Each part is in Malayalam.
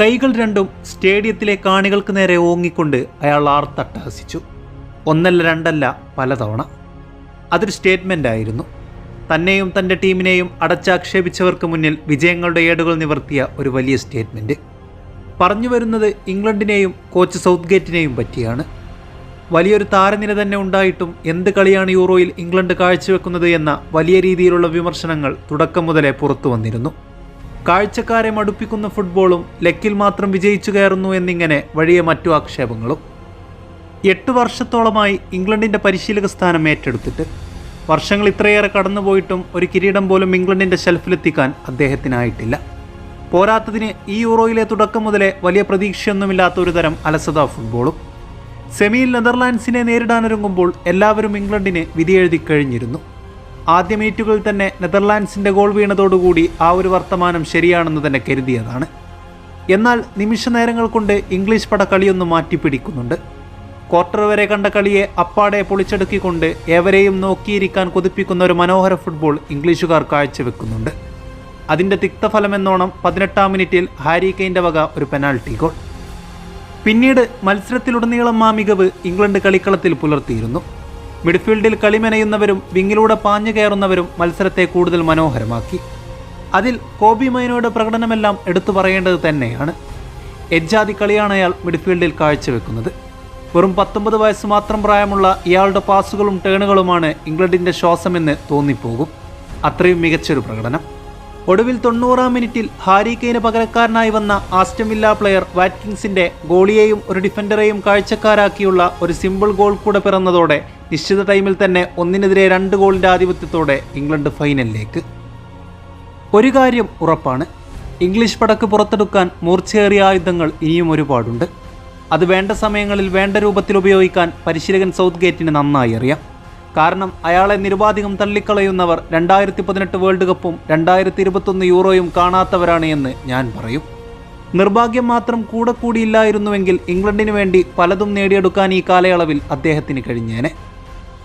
കൈകൾ രണ്ടും സ്റ്റേഡിയത്തിലെ കാണികൾക്ക് നേരെ ഓങ്ങിക്കൊണ്ട് അയാൾ ആർത്തട്ടഹസിച്ചു. ഒന്നല്ല രണ്ടല്ല പലതവണ. അതൊരു സ്റ്റേറ്റ്മെന്റ് ആയിരുന്നു തന്നെയും തന്റെ ടീമിനെയും അടച്ചാക്ഷേപിച്ചവർക്ക് മുന്നിൽ വിജയങ്ങളുടെ ഏടുകൾ നിവർത്തിയ ഒരു വലിയ സ്റ്റേറ്റ്മെന്റ് പറഞ്ഞു വരുന്നത് ഇംഗ്ലണ്ടിനെയും കോച്ച് സൗത്ത് ഗേറ്റിനെയും പറ്റിയാണ്. വലിയൊരു താരനിര തന്നെ ഉണ്ടായിട്ടും എന്ത് കളിയാണ് യൂറോയിൽ ഇംഗ്ലണ്ട് കാഴ്ചവെക്കുന്നത് എന്ന വലിയ രീതിയിലുള്ള വിമർശനങ്ങൾ തുടക്കം മുതലേ പുറത്തു വന്നിരുന്നു. കാഴ്ചക്കാരെ മടുപ്പിക്കുന്ന ഫുട്ബോളും ലക്കിൽ മാത്രം വിജയിച്ചു കയറുന്നു എന്നിങ്ങനെ വഴിയെ മറ്റു ആക്ഷേപങ്ങളും. എട്ട് വർഷത്തോളമായി ഇംഗ്ലണ്ടിന്റെ പരിശീലക സ്ഥാനം ഏറ്റെടുത്തിട്ട് വർഷങ്ങൾ ഇത്രയേറെ കടന്നുപോയിട്ടും ഒരു കിരീടം പോലും ഇംഗ്ലണ്ടിന്റെ ഷെൽഫിലെത്തിക്കാൻ അദ്ദേഹത്തിനായിട്ടില്ല. പോരാത്തതിന് ഈ യൂറോയിലെ തുടക്കം മുതലേ വലിയ പ്രതീക്ഷയൊന്നുമില്ലാത്ത ഒരു തരം അലസത ഫുട്ബോളും. സെമിയിൽ നെതർലാൻഡ്സിനെ നേരിടാനൊരുങ്ങുമ്പോൾ എല്ലാവരും ഇംഗ്ലണ്ടിന് വിധിയെഴുതി കഴിഞ്ഞിരുന്നു. ആദ്യ മിനിറ്റുകളിൽ തന്നെ നെതർലാൻഡ്സിന്റെ ഗോൾ വീണതോടുകൂടി ആ ഒരു വർത്തമാനം ശരിയാണെന്ന് തന്നെ കരുതിയതാണ്. എന്നാൽ നിമിഷ നേരങ്ങൾ കൊണ്ട് ഇംഗ്ലീഷ് പട കളിയൊന്ന് മാറ്റിപ്പിടിക്കുന്നുണ്ട്. ക്വാർട്ടർ വരെ കണ്ട കളിയെ അപ്പാടെ പൊളിച്ചെടുക്കിക്കൊണ്ട് ഏവരെയും നോക്കിയിരിക്കാൻ കൊതിപ്പിക്കുന്ന ഒരു മനോഹര ഫുട്ബോൾ ഇംഗ്ലീഷുകാർ കാഴ്ചവെക്കുന്നുണ്ട്. അതിന്റെ തിക്തഫലമെന്നോണം പതിനെട്ടാം മിനിറ്റിൽ ഹാരി കെയിന്റെ വക ഒരു പെനാൽറ്റി ഗോൾ. പിന്നീട് മത്സരത്തിലുടനീളം ആ മികവ് ഇംഗ്ലണ്ട് കളിക്കളത്തിൽ പുലർത്തിയിരുന്നു. മിഡ്ഫീൽഡിൽ കളിമെനയുന്നവരും വിങ്ങിലൂടെ പാഞ്ഞു കയറുന്നവരും മത്സരത്തെ കൂടുതൽ മനോഹരമാക്കി. അതിൽ കോബി മൈനോയുടെ പ്രകടനമെല്ലാം എടുത്തു പറയേണ്ടത് തന്നെയാണ്. എജ്ജാതി കളിയാണ് അയാൾ മിഡ്ഫീൽഡിൽ കാഴ്ചവെക്കുന്നത്. വെറും പത്തൊമ്പത് വയസ്സ് മാത്രം പ്രായമുള്ള ഇയാളുടെ പാസുകളും ടേണുകളുമാണ് ഇംഗ്ലണ്ടിന്റെ ശ്വാസമെന്ന് തോന്നിപ്പോകും. അത്രയും മികച്ചൊരു പ്രകടനം. ഒടുവിൽ തൊണ്ണൂറാം മിനിറ്റിൽ ഹാരി കെയ്ന് പകരക്കാരനായി വന്ന ആസ്റ്റം വില്ല പ്ലെയർ വാറ്റ്കിങ്സിന്റെ ഗോളിയെയും ഒരു ഡിഫൻഡറെയും കാഴ്ചക്കാരാക്കിയുള്ള ഒരു സിമ്പിൾ ഗോൾ കൂടെ പിറന്നതോടെ നിശ്ചിത ടൈമിൽ തന്നെ ഒന്നിനെതിരെ രണ്ട് ഗോളിന്റെ ആധിപത്യത്തോടെ ഇംഗ്ലണ്ട് ഫൈനലിലേക്ക്. ഒരു കാര്യം ഉറപ്പാണ്. ഇംഗ്ലീഷ് പടക്ക് പുറത്തെടുക്കാൻ മൂർച്ചയേറിയ ആയുധങ്ങൾ ഇനിയും ഒരുപാടുണ്ട്. അത് വേണ്ട സമയങ്ങളിൽ വേണ്ട രൂപത്തിൽ ഉപയോഗിക്കാൻ പരിശീലകൻ സൗത്ത് ഗേറ്റിന് നന്നായി അറിയാം. കാരണം അയാളെ നിരുപാധികം തള്ളിക്കളയുന്നവർ രണ്ടായിരത്തി പതിനെട്ട് വേൾഡ് കപ്പും രണ്ടായിരത്തി ഇരുപത്തൊന്ന് യൂറോയും കാണാത്തവരാണ് എന്ന് ഞാൻ പറയും. നിർഭാഗ്യം മാത്രം കൂടെ കൂടിയില്ലായിരുന്നുവെങ്കിൽ ഇംഗ്ലണ്ടിന് വേണ്ടി പലതും നേടിയെടുക്കാൻ ഈ കാലയളവിൽ അദ്ദേഹത്തിന് കഴിഞ്ഞേനെ.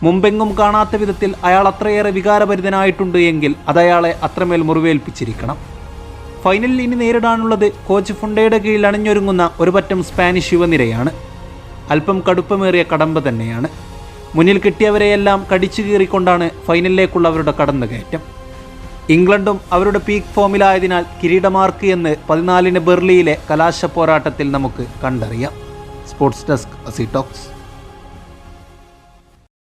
മുമ്പെങ്ങും കാണാത്ത വിധത്തിൽ അയാൾ അത്രയേറെ വികാരഭരിതനായിട്ടുണ്ട് എങ്കിൽ അതയാളെ അത്രമേൽ മുറിവേൽപ്പിച്ചിരിക്കണം. ഫൈനലിൽ ഇനി നേരിടാനുള്ളത് കോച്ച് ഫുണ്ടയുടെ കീഴിൽ അണിഞ്ഞൊരുങ്ങുന്ന ഒരുപറ്റം സ്പാനിഷ് യുവനിരയാണ്. അല്പം കടുപ്പമേറിയ കടമ്പ തന്നെയാണ്. മുന്നിൽ കിട്ടിയവരെയെല്ലാം കടിച്ചു കീറിക്കൊണ്ടാണ് ഫൈനലിലേക്കുള്ള അവരുടെ കടന്നുകയറ്റം. ഇംഗ്ലണ്ടും അവരുടെ പീക്ക് ഫോമിലായതിനാൽ കിരീടമാർക്ക് എന്ന് പതിനാലിന് ബെർലിയിലെ കലാശ പോരാട്ടത്തിൽ നമുക്ക് കണ്ടറിയാം. സ്പോർട്സ് ഡെസ്ക് അസി ടോക്സ്